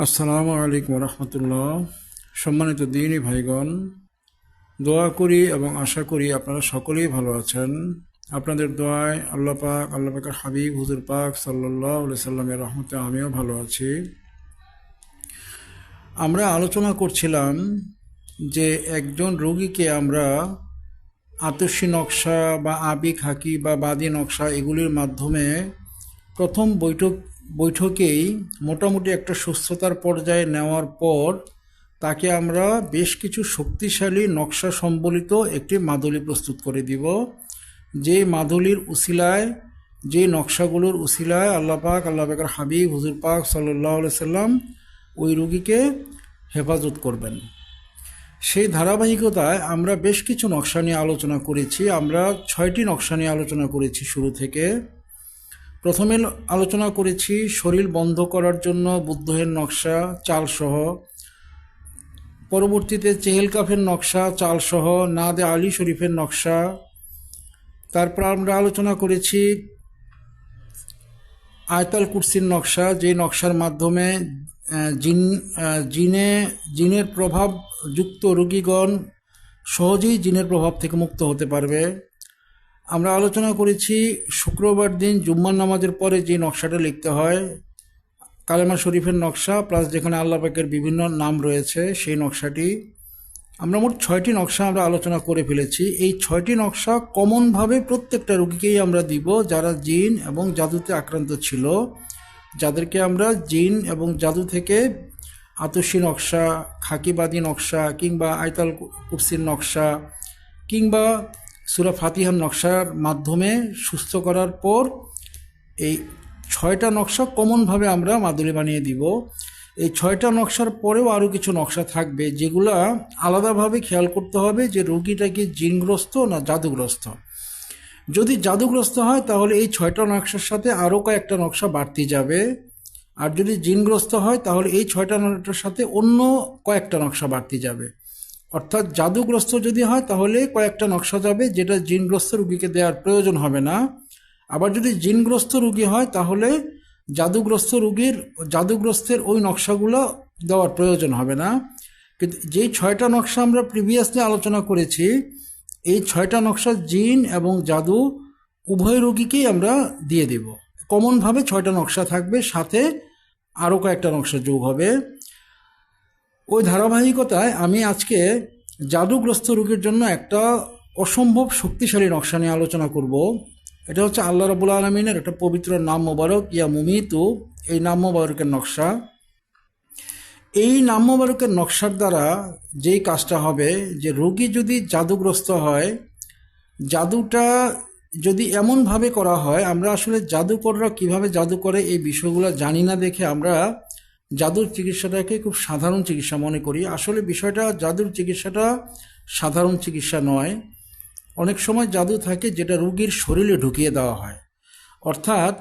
আসসালামু আলাইকুম রহমতুল্লাহ। সম্মানিত দিনই ভাইগণ, দোয়া করি এবং আশা করি আপনারা সকলেই ভালো আছেন। আপনাদের দোয়ায় আল্লাহ পাক, আল্লাহ পাকের হাবিব, হুজুর পাক সাল্লাহ সাল্লামের রহমতে আমিও ভালো আছি। আমরা আলোচনা করছিলাম যে একজন রোগীকে আমরা আতসী নকশা বা আবিক হাকি বা বাদি নকশা এগুলির মাধ্যমে প্রথম বৈঠক বৈঠকেই মোটামুটি একটা সুস্থতার পর্যায়ে নেওয়ার পর তাকে আমরা বেশ কিছু শক্তিশালী নকশা সম্বলিত একটি মাদুলি প্রস্তুত করে দিব। যে মাদুলির উসিলায়, যে নকশাগুলোর উসিলায় আল্লাহ পাক, আল্লাহ পাকের হাবিব, হুজুর পাক সাল্লাহ সাল্লাম ওই রুগীকে হেফাজত করবেন। সেই ধারাবাহিকতায় আমরা বেশ কিছু নকশা নিয়ে আলোচনা করেছি। আমরা ছয়টি নকশা নিয়ে আলোচনা করেছি শুরু থেকে। প্রথমে আলোচনা করেছি শরীর বন্ধ করার জন্য বুদ্ধের নকশা, চালসহ। পরবর্তীতে চেহেল কাফের নকশা, চালসহ, নাদে আলী শরীফের নকশা। তারপর আমরা আলোচনা করেছি আয়তাল কুর্সির নকশা, যে নকশার মাধ্যমে জিন জিনে, জিনের প্রভাব যুক্ত রোগীগণ সহজেই জিনের প্রভাব থেকে মুক্ত হতে পারবে। আমরা আলোচনা করেছি শুক্রবার দিন জুম্মার নামাজের পরে যে নকশাটা লিখতে হয়, কালেমা শরীফের নকশা প্লাস যেখানে আল্লাহ পাকের বিভিন্ন নাম রয়েছে, সেই নকশাটি আমরা মোট ছয়টি নকশা আমরা আলোচনা করে ফেলেছি। এই ছয়টি নকশা কমনভাবে প্রত্যেকটা রোগীকেই আমরা দিব যারা জিন এবং জাদুতে আক্রান্ত ছিল। যাদেরকে আমরা জিন এবং জাদু থেকে আতসী নকশা, খাকিবাদী নকশা কিংবা আয়তাল কুরসির নকশা কিংবা সুরা ফাতিহার নকশার মাধ্যমে সুস্থ করার পর এই ছয়টা নকশা কমনভাবে আমরা মাদুলি বানিয়ে দিব। এই ছয়টা নকশার পরেও আরও কিছু নকশা থাকবে, যেগুলা আলাদাভাবে খেয়াল করতে হবে যে রোগীটা কি জিনগ্রস্ত না জাদুগ্রস্ত। যদি জাদুগ্রস্ত হয়, তাহলে এই ছয়টা নকশার সাথে আরও কয়েকটা নকশা বাড়তি যাবে। আর যদি জিনগ্রস্ত হয়, তাহলে এই ছয়টা নকশার সাথে অন্য কয়েকটা নকশা বাড়তি যাবে। অর্থাৎ জাদুগ্রস্ত যদি হয়, তাহলে কয়েকটা নকশা যাবে যেটা জিনগ্রস্ত রুগীকে দেওয়ার প্রয়োজন হবে না। আবার যদি জিনগ্রস্ত রুগী হয়, তাহলে জাদুগ্রস্ত রুগীর, জাদুগ্রস্তের ওই নকশাগুলো দেওয়ার প্রয়োজন হবে না। কিন্তু যেই ছয়টা নকশা আমরা প্রিভিয়াসলি আলোচনা করেছি, এই ছয়টা নকশা জিন এবং জাদু উভয় রোগীকেই আমরা দিয়ে দেব। কমনভাবে ছয়টা নকশা থাকবে, সাথে আরও কয়েকটা নকশা যোগ হবে। ওই ধারাবাহিকতায় আমি আজকে জাদুগ্রস্ত রোগীর জন্য একটা অসম্ভব শক্তিশালী নকশা নিয়ে আলোচনা করব। এটা হচ্ছে আল্লাহ রবুল আলমিনের একটা পবিত্র নাম মোবারক, ইয়া মুমিতু। এই নাম মোবারকের নকশা। এই নাম মোবারকের নকশার দ্বারা যেই কাজটা হবে, যে রোগী যদি জাদুগ্রস্ত হয়, জাদুটা যদি এমনভাবে করা হয়, আমরা আসলে জাদুকররা কীভাবে জাদু করে এই বিষয়গুলো জানি না দেখে আমরা জাদুর চিকিৎসাটাকে খুব সাধারণ চিকিৎসা মনে করি। আসলে বিষয়টা জাদুর চিকিৎসাটা সাধারণ চিকিৎসা নয়। অনেক সময় জাদু থাকে যেটা রুগীর শরীরে ঢুকিয়ে দেওয়া হয়। অর্থাৎ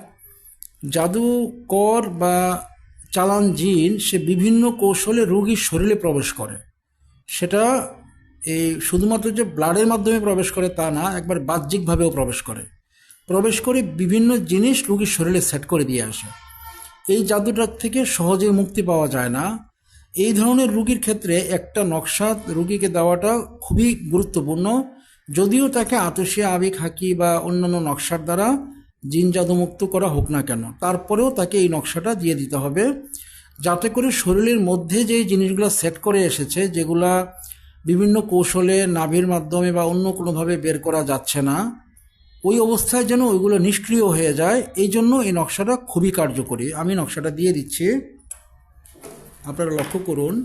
জাদু কর বা চালান জিন, সে বিভিন্ন কৌশলে রুগীর শরীরে প্রবেশ করে। সেটা এই শুধুমাত্র যে ব্লাডের মাধ্যমে প্রবেশ করে তা না, একবার বাহ্যিকভাবেও প্রবেশ করে। প্রবেশ করে বিভিন্ন জিনিস রুগীর শরীরে সেট করে দিয়ে আসে। এই জাদুটার থেকে সহজে মুক্তি পাওয়া যায় না। এই ধরনের রুগীর ক্ষেত্রে একটা নকশা রুগীকে দেওয়াটা খুবই গুরুত্বপূর্ণ। যদিও তাকে আতসিয়া আবেগ, হাকি বা অন্যান্য নকশার দ্বারা জিন জাদুমুক্ত করা হোক না কেন, তারপরেও তাকে এই নকশাটা দিয়ে দিতে হবে। যাতে করে শরীরের মধ্যে যে জিনিসগুলো সেট করে এসেছে, যেগুলা বিভিন্ন কৌশলে নাভির মাধ্যমে বা অন্য কোনোভাবে বের করা যাচ্ছে না ওই অবস্থায় যেন ওইগুলো নিষ্ক্রিয় হয়ে যায়, এই জন্য এই নকশাটা খুবই কার্যকরী। আমি নকশাটা দিয়ে দিচ্ছি। আপনারা লক্ষ্য করুন।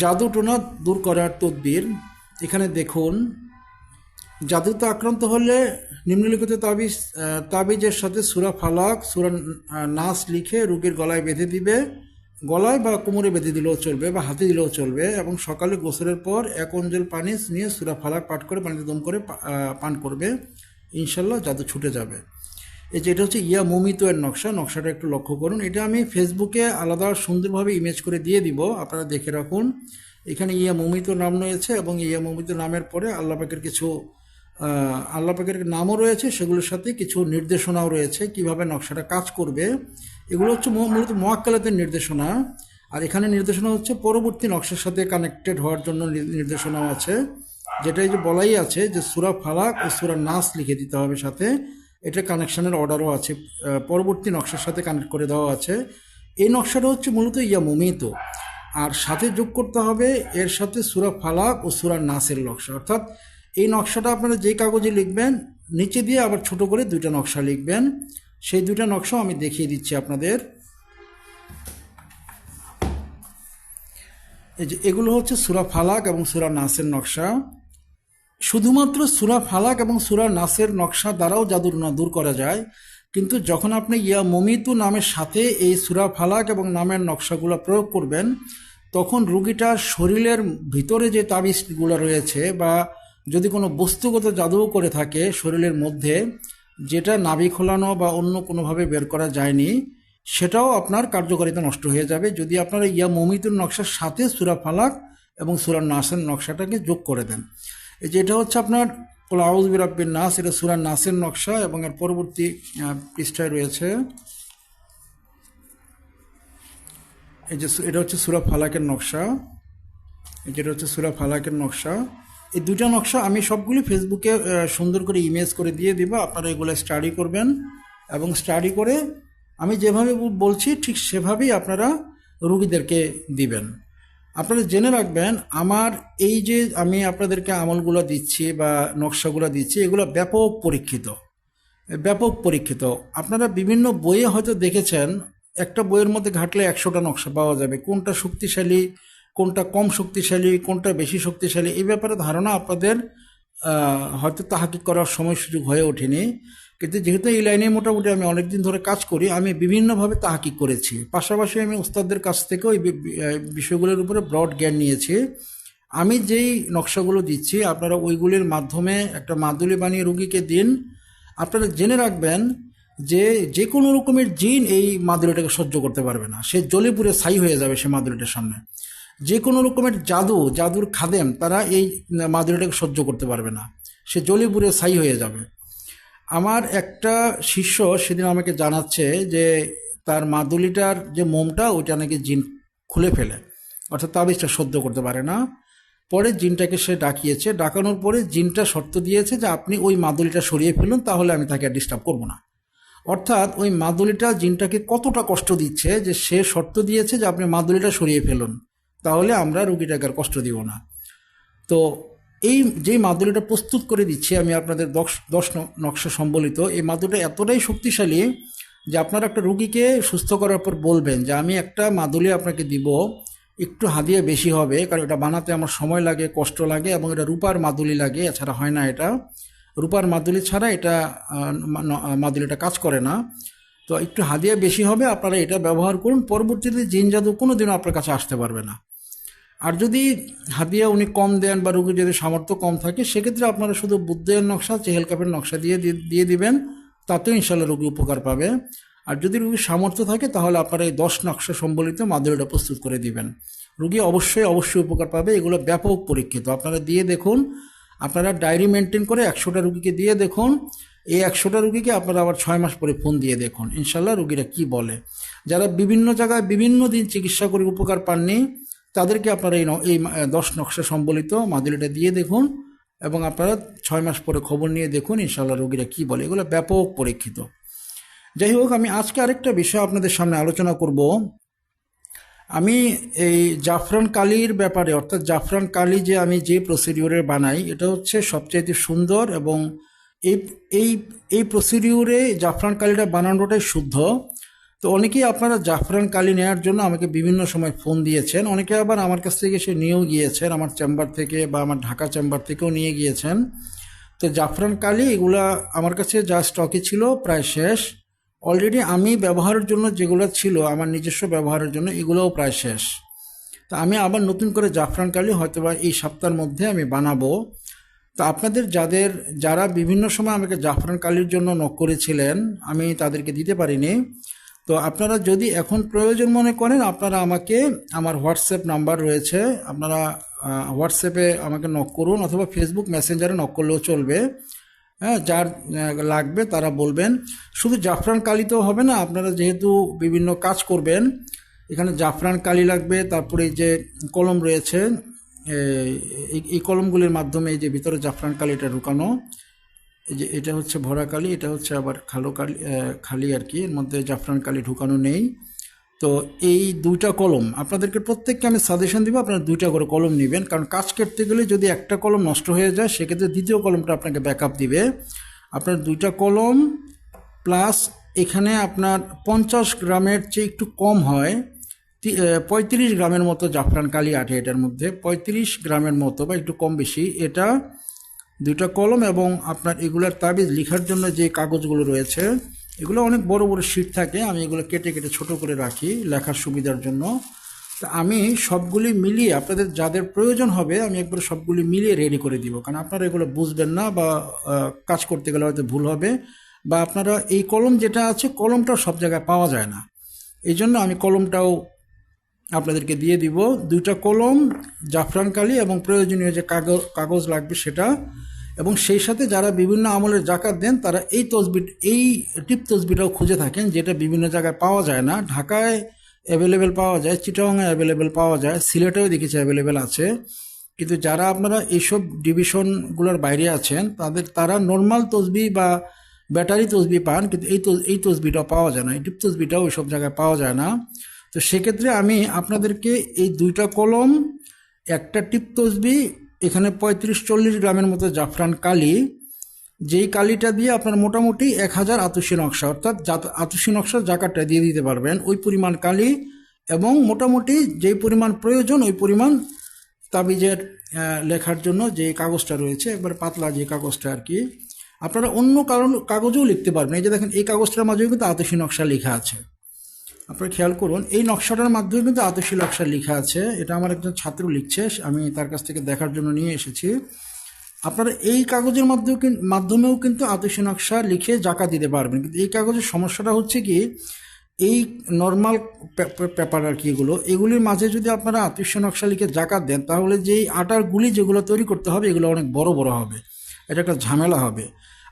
জাদু টোনা দূর করার তদবির। এখানে দেখুন, জাদুতে আক্রান্ত হলে নিম্নলিখিত তাবিজ তাবিজের সাথে সুরা ফালাক, সুরা নাস লিখে রোগীর গলায় বেঁধে দিবে। গলায় বা কোমরে বেঁধে দিলেও চলবে বা হাতে দিলেও চলবে এবং সকালে গোসলের পর এক অঞ্জল পানি নিয়ে সুরা ফালাক পাঠ করে পানিতে দম করে পান করবে। ইনশাল্লাহ জাদু ছুটে যাবে। এই যে এটা হচ্ছে ইয়া মমিত এর নকশা, নকশাটা একটু লক্ষ্য করুন। এটা আমি ফেসবুকে আলাদা সুন্দরভাবে ইমেজ করে দিয়ে দিব, আপনারা দেখে রাখুন। এখানে ইয়া মমিত নাম রয়েছে এবং ইয়া মমিত নামের পরে আল্লাহ পাকের কিছু আল্লাহ নামও রয়েছে, সেগুলোর সাথে কিছু নির্দেশনাও রয়েছে, কীভাবে নকশাটা কাজ করবে। এগুলো হচ্ছে মূলত মোয়াক্কালাতের নির্দেশনা। আর এখানে নির্দেশনা হচ্ছে পরবর্তী নকশার সাথে কানেক্টেড হওয়ার জন্য নির্দেশনাও আছে। যেটা এই যে বলাই আছে যে সুরা ফালাক ও সুরা নাস লিখে দিতে হবে সাথে। এটা কানেকশানের অর্ডারও আছে পরবর্তী নকশার সাথে কানেক্ট করে দেওয়া আছে। এই নকশাটা হচ্ছে মূলত ইয়া মমিত। আর সাথে যোগ করতে হবে এর সাথে সুরা ফালাক ও সুরা নাসের নকশা। অর্থাৎ এই নকশাটা আপনারা যে কাগজে লিখবেন, নিচে দিয়ে আবার ছোট করে দুইটা নকশা লিখবেন। সেই দুইটা নকশাও আমি দেখিয়ে দিচ্ছি আপনাদের। এই যে এগুলো হচ্ছে সুরা ফালাক এবং সুরা নাসের নকশা। শুধুমাত্র সুরা ফালাক এবং সুরা নাসের নকশা দ্বারাও জাদুর না দূর করা যায়। কিন্তু যখন আপনি ইয়া মমিতু নামের সাথে এই সুরা ফালাক এবং নামের নকশাগুলো প্রয়োগ করবেন, তখন রুগীটার শরীরের ভিতরে যে তাবিজগুলো রয়েছে বা যদি কোনো বস্তুগত জাদুও করে থাকে শরীরের মধ্যে, যেটা নাভি খোলানো বা অন্য কোনোভাবে বের করা যায়নি, সেটাও আপনার কার্যকারিতা নষ্ট হয়ে যাবে। যদি আপনারা ইয়া মমিতুর নকশার সাথে সুরা ফালাক এবং সুরা নাসের নকশাটাকে যোগ করে দেন। এই যে এটা হচ্ছে আপনার কোলাউজ বিরাব্বিন নাস, এটা সুরা নাসের নকশা এবং এর পরবর্তী পৃষ্ঠায় রয়েছে। এই যে এটা হচ্ছে সুরা ফালাকের নকশা। এই যেটা হচ্ছে সুরা ফালাকের নকশা। এই দুইটা নকশা আমি সবগুলি ফেসবুকে সুন্দর করে ইমেজ করে দিয়ে দিব। আপনারা এগুলো স্টাডি করবেন এবং স্টাডি করে আমি যেভাবে বলছি ঠিক সেভাবেই আপনারা রুগীদেরকে দিবেন। আপনারা জেনে রাখবেন, আমার এই যে আমি আপনাদেরকে আমলগুলো দিচ্ছি বা নকশাগুলো দিচ্ছি, এগুলো ব্যাপক পরীক্ষিত। ব্যাপক পরীক্ষিত। আপনারা বিভিন্ন বইয়ে হয়তো দেখেছেন, একটা বইয়ের মধ্যে ঘাটলে একশোটা নকশা পাওয়া যাবে। কোনটা শক্তিশালী কোনটা কম শক্তিশালী কোনটা বেশি শক্তিশালী এই ব্যাপারে ধারণা আপনাদের হয়তো তাহাকি করার সময় সুযোগ হয়ে ওঠেনি। কিন্তু যেহেতু এই লাইনে মোটামুটি আমি অনেকদিন ধরে কাজ করি আমি বিভিন্নভাবে তাহাকি করেছি। পাশাপাশি আমি উস্তাদদের কাছ বি- আহ, বিষয়গুলোর উপরে ব্রড জ্ঞান নিয়েছি। আমি যেই নকশাগুলো দিচ্ছি আপনারা ওইগুলির মাধ্যমে একটা মাদুলি বানিয়ে রুগীকে দিন। আপনারা জেনে রাখবেন যে যে কোনো রকমের জিন এই মাদুলিটাকে সহ্য করতে পারবে না। সে জ্বলে পুড়ে ছাই হয়ে যাবে সে মাদুলিটার সামনে। যে কোনো রকমের জাদু, জাদুর খাদেম তারা এই মাদুলিটাকে সহ্য করতে পারবে না। সে জ্বলে পুড়ে ছাই হয়ে যাবে। আমার একটা শিষ্য সেদিন আমাকে জানাচ্ছে যে তার মাদুলিটার যে মোমটা, ওইটা নাকি জিন খুলে ফেলে। অর্থাৎ তাবিজটা সহ্য করতে পারে না। পরে জিনটাকে সে ডাকিয়েছে। ডাকানোর পরে জিনটা শর্ত দিয়েছে যে আপনি ওই মাদুলিটা সরিয়ে ফেলুন, তাহলে আমি তাকে ডিস্টার্ব করব না। অর্থাৎ ওই মাদুলিটা জিনটাকে কতটা কষ্ট দিচ্ছে যে সে শর্ত দিয়েছে যে আপনি মাদুলিটা সরিয়ে ফেলুন। তাহলে আমরা রুগীটাকে আর কষ্ট দিব না। তো এই যে মাদুলিটা প্রস্তুত করে দিচ্ছি, আমি আপনাদের দশ দশ নকশা সম্বলিত, এই মাদুলিটা এতটাই শক্তিশালী যে আপনারা একটা রুগীকে সুস্থ করার পর বলবেন যে, আমি একটা মাদুলি আপনাকে দিব, একটু হাদিয়া বেশি হবে, কারণ এটা বানাতে আমার সময় লাগে, কষ্ট লাগে, এবং এটা রূপার মাদুলি লাগে। এছাড়া হয় না এটা। রূপার মাদুলি ছাড়া এটা মাদুলিটা কাজ করে না। তো একটু হাদিয়া বেশি হবে, আপনারা এটা ব্যবহার করুন, পরবর্তীতে জিন জাদু কোনো দিনও আপনার কাছে আসতে পারবে না। আর যদি হাদিয়া উনি কম দেন বা রোগীর যদি সামর্থ্য কম থাকে, সেক্ষেত্রে আপনারা শুধু বুদ্ধের নকশা, চেহেল কাপের নকশা দিয়ে দিয়ে দিবেন, তাতেও ইনশাল্লাহ রোগী উপকার পাবে। আর যদি রুগীর সামর্থ্য থাকে, তাহলে আপনারা এই দশ নকশা সম্বলিত মাদুরিটা প্রস্তুত করে দিবেন। রুগী অবশ্যই অবশ্যই উপকার পাবে, এগুলো ব্যাপক পরীক্ষিত। আপনারা দিয়ে দেখুন, আপনারা ডায়েরি মেনটেন করে একশোটা রুগীকে দিয়ে দেখুন, এই একশোটা রুগীকে আপনারা আবার ছয় মাস পরে ফোন দিয়ে দেখুন ইনশাল্লাহ রুগীরা কি বলে। যারা বিভিন্ন জায়গায় বিভিন্ন দিন চিকিৎসা করে উপকার পাননি তাদেরকে আপনারা এই এই দশ নকশা সম্বলিত মাদুলিটা দিয়ে দেখুন এবং আপনারা ছয় মাস পরে খবর নিয়ে দেখুন ইনশাল্লাহ রোগীরা কি বলে। এগুলো ব্যাপক পরীক্ষিত। যাই হোক, আমি আজকে আরেকটা বিষয় আপনাদের সামনে আলোচনা করব। আমি এই জাফরান কালির ব্যাপারে, অর্থাৎ জাফরান কালি যে আমি যে প্রসিডিওরে বানাই, এটা হচ্ছে সবচাইতে সুন্দর এবং এই এই এই প্রসিডিওরে জাফরান কালিটা বানানোটাই শুদ্ধ। তো অনেকেই আপনারা জাফরান কালি নেওয়ার জন্য আমাকে বিভিন্ন সময় ফোন দিয়েছেন। অনেকে আবার আমার কাছ থেকে এসে নিয়েও গিয়েছেন, আমার চেম্বার থেকে বা আমার ঢাকা চেম্বার থেকেও নিয়ে গিয়েছেন। তো জাফরান কালি, এগুলা আমার কাছে যা স্টকে ছিল প্রায় শেষ। অলরেডি আমি ব্যবহারের জন্য যেগুলো ছিল, আমার নিজস্ব ব্যবহারের জন্য এগুলোও প্রায় শেষ। তো আমি আবার নতুন করে জাফরান কালি হয়তোবা এই সপ্তাহের মধ্যে আমি বানাবো। তো আপনাদের যাদের, যারা বিভিন্ন সময় আমাকে জাফরান কালির জন্য নক করেছিলেন, আমি তাদেরকে দিতে পারিনি। তো আপনারা যদি এখন প্রয়োজন মনে করেন, আপনারা আমাকে, আমার হোয়াটসঅ্যাপ নাম্বার রয়েছে। আপনারা হোয়াটসঅ্যাপে আমাকে নক করুন অথবা ফেসবুক মেসেঞ্জারে নক করলেও চলবে। হ্যাঁ যার লাগবে তারা বলবেন। শুধু জাফরান কালি তো হবে না, আপনারা যেহেতু বিভিন্ন কাজ করবেন, এখানে জাফরান কালি লাগবে, তারপরে যে কলম রয়েছে এই কলমগুলির মাধ্যমে যে ভিতরে জাফরান কালিটা ঢুকানো যে এটা হচ্ছে ভরা কালি, এটা হচ্ছে আবার খালো কালি খালি আর কি, এর মধ্যে জাফরান কালি ঢুকানো নেই। তো এই দুইটা কলম, আপনাদেরকে প্রত্যেককে আমি সাজেশন দিব, আপনারা দুইটা করে কলম নেবেন, কারণ কাজ করতে গেলে যদি একটা কলম নষ্ট হয়ে যায়, সেক্ষেত্রে দ্বিতীয় কলমটা আপনাকে ব্যাকআপ দিবে। আপনার দুইটা কলম প্লাস এখানে আপনার পঞ্চাশ গ্রামের চেয়ে একটু কম হয় পঁয়ত্রিশ গ্রামের মতো জাফরান কালি আঠে এটার মধ্যে, পঁয়ত্রিশ গ্রামের মতো বা একটু কম বেশি, এটা দুইটা কলম এবং আপনার এগুলার তাবিজ লেখার জন্য যে কাগজগুলো রয়েছে, এগুলো অনেক বড় বড় শিট থাকে, আমি এগুলো কেটে কেটে ছোট করে রাখি লেখার সুবিধার জন্য। তা আমি সবগুলি মিলিয়ে, আপনাদের যাদের প্রয়োজন হবে, আমি একবার সবগুলি মিলিয়ে রেডি করে দিব। কারণ আপনারা এগুলো বুঝবেন না বা কাজ করতে গেলে হয়তো ভুল হবে বা আপনারা এই কলম যেটা আছে, কলমটাও সব জায়গায় পাওয়া যায় না। এই জন্য আমি কলমটাও আপনাদেরকে দিয়ে দিব দুইটা কলম, জাফরান কালি এবং প্রয়োজনীয় যে কাগজ কাগজ লাগবে সেটা। এবং সেই সাথে যারা বিভিন্ন আমলের জাকাত দেন, তারা এই তসবি, এই টিপ তসবিটাও খুঁজে থাকেন, যেটা বিভিন্ন জায়গায় পাওয়া যায় না। ঢাকায় অ্যাভেলেবেল পাওয়া যায় চিটাংয়ে অ্যাভেলেবেল পাওয়া যায় সিলেটেও দেখেছি অ্যাভেলেবেল আছে। কিন্তু যারা আপনারা এইসব ডিভিশনগুলোর বাইরে আছেন, তাদের, তারা নর্মাল তসবি বা ব্যাটারি তসবি পান, কিন্তু এই এই তসবিটা পাওয়া যায় না। এই টিপ তসবিটাও ওইসব জায়গায় পাওয়া যায় না। তো সেক্ষেত্রে আমি আপনাদেরকে এই দুইটা কলম, একটা টিপ তসবি, এখানে পঁয়ত্রিশ চল্লিশ গ্রামের মতো জাফরান কালি। যেই কালিটা দিয়ে আপনার মোটামুটি এক হাজার আতুষি নকশা, অর্থাৎ আতুষি নকশার জাকাতটা দিয়ে দিতে পারবেন, ওই পরিমাণ কালি এবং মোটামুটি যেই পরিমাণ প্রয়োজন ওই পরিমাণ তাবিজের লেখার জন্য যে কাগজটা রয়েছে, একবার পাতলা যে কাগজটা আর কি। আপনারা অন্য কারণ, কাগজেও লিখতে পারবেন। এই যে দেখেন, এই কাগজটার মাঝেও কিন্তু আতসী নকশা লেখা আছে। আপনারা খেয়াল করুন, এই নকশাটার মাধ্যমে কিন্তু আতসী নকশা লেখা আছে। এটা আমার একজন ছাত্র লিখছে, আমি তার কাছ থেকে দেখার জন্য নিয়ে এসেছি। আপনারা এই কাগজের মাধ্যমে মাধ্যমেও কিন্তু আতসী নকশা লিখে জাকা দিতে পারবেন। কিন্তু এই কাগজের সমস্যাটা হচ্ছে কি, এই নর্মাল পেপার আর কি এগুলো, এগুলির মাঝে যদি আপনারা আতসী নকশা লিখে জাকাত দেন, তাহলে যেই আটার গুলি যেগুলো তৈরি করতে হবে, এগুলো অনেক বড় বড় হবে। এটা একটা ঝামেলা হবে।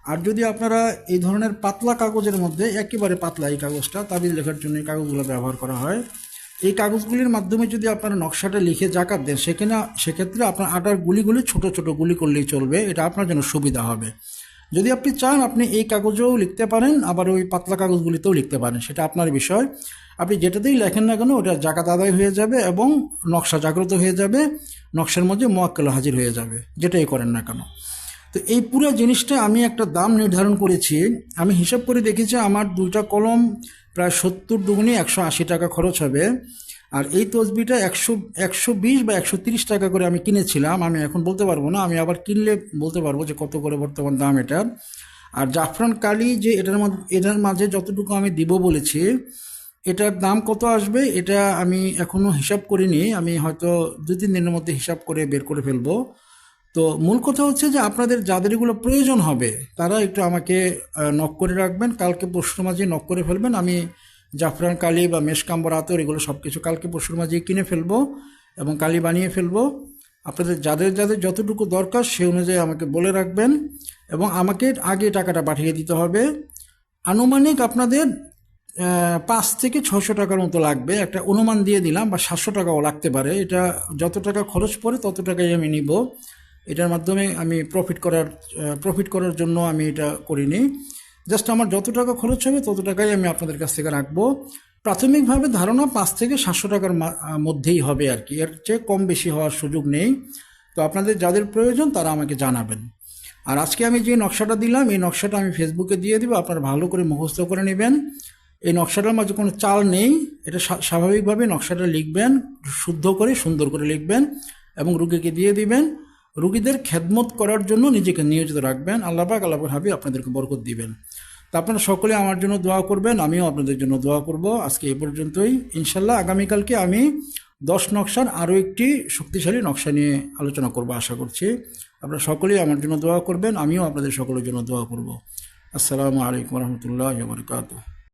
আর যদি আপনারা এই ধরনের পাতলা কাগজের মধ্যে, একেবারে পাতলা এই কাগজটা, তাবিজ লেখার জন্য এই কাগজগুলো ব্যবহার করা হয়। এই কাগজগুলির মাধ্যমে যদি আপনারা নকশাটা লিখে জাকাত দেন, সেখানে, সেক্ষেত্রে আপনার আটার গুলিগুলি ছোট ছোট গুলি করলেই চলবে। এটা আপনার জন্য সুবিধা হবে। যদি আপনি চান, আপনি এই কাগজেও লিখতে পারেন, আবার ওই পাতলা কাগজগুলিতেও লিখতে পারেন, সেটা আপনার বিষয়। আপনি যেটাতেই লেখেন না কেন, ওটা জাকাত আদায় হয়ে যাবে এবং নকশা জাগ্রত হয়ে যাবে, নকশার মধ্যে মোয়াক্কেল হাজির হয়ে যাবে, যেটাই করেন না কেন। তো এই পুরো জিনিসটা আমি একটা দাম নির্ধারণ করেছি। আমি হিসাব করে দেখেছি আমার দুইটা কলম প্রায় সত্তর দুগুণে একশো আশি টাকা খরচ হবে। আর এই তসবিটা একশো একশো বিশ বা একশো তিরিশ টাকা করে আমি কিনেছিলাম। আমি এখন বলতে পারব না, আমি আবার কিনলে বলতে পারব যে কত করে বর্তমান দাম এটা। আর জাফরান কালি যে এটার মধ্যে, এটার মাঝে যতটুকু আমি দিব বলেছি, এটার দাম কত আসবে এটা আমি এখনও হিসাব করিনি। আমি হয়তো দু তিন দিনের মধ্যে হিসাব করে বের করে ফেলব। তো মূল কথা হচ্ছে যে আপনাদের যাদের এগুলো প্রয়োজন হবে, তারা একটু আমাকে নক করে রাখবেন। কালকে পরশুর মাঝে নক করে ফেলবেন। আমি জাফরান কালি বা মেশকাম্বর আতর এগুলো সব কিছু কালকে পরশুর মাঝে কিনে ফেলব এবং কালি বানিয়ে ফেলব। আপনাদের যাদের যাদের যতটুকু দরকার সে অনুযায়ী আমাকে বলে রাখবেন এবং আমাকে আগে টাকাটা পাঠিয়ে দিতে হবে। আনুমানিক আপনাদের পাঁচ থেকে ছশো টাকার মতো লাগবে। একটা অনুমান দিয়ে দিলাম বা সাতশো টাকাও লাগতে পারে। এটা যত টাকা খরচ পড়ে তত টাকাই আমি নিব। এটার মাধ্যমে আমি প্রফিট করার প্রফিট করার জন্য আমি এটা করিনি। জাস্ট আমার যত টাকা খরচ হবে তত টাকাই আমি আপনাদের কাছ থেকে রাখব। প্রাথমিকভাবে ধারণা পাঁচ থেকে সাতশো টাকার মধ্যেই হবে আর কি। এর চেয়ে কম বেশি হওয়ার সুযোগ নেই। তো আপনাদের যাদের প্রয়োজন তারা আমাকে জানাবেন। আর আজকে আমি যে নকশাটা দিলাম, এই নকশাটা আমি ফেসবুকে দিয়ে দিব, আপনারা ভালো করে মুখস্থ করে নেবেন। এই নকশাটার মাঝে কোনো চাল নেই। এটা স্বা- স্বাভাবিকভাবে নকশাটা লিখবেন, শুদ্ধ করে, সুন্দর করে লিখবেন এবং রুগীকে দিয়ে দিবেন। রুগীদের খেদমত করার জন্য নিজেকে নিয়োজিত রাখবেন। আল্লাহ পাক, আল্লাহ হাবি আপনাদেরকে বরকত দিবেন। তা আপনারা সকলে আমার জন্য দোয়া করবেন, আমিও আপনাদের জন্য দোয়া করব। আজকে এই পর্যন্তই। ইনশাল্লাহ আগামীকালকে আমি দশ নকশার আরও একটি শক্তিশালী নকশা নিয়ে আলোচনা করব আশা করছি। আপনারা সকলেই আমার জন্য দোয়া করবেন, আমিও আপনাদের সকলের জন্য দোয়া করব। আসসালামু আলাইকুম রহমতুল্লাহ বরকাতুহ।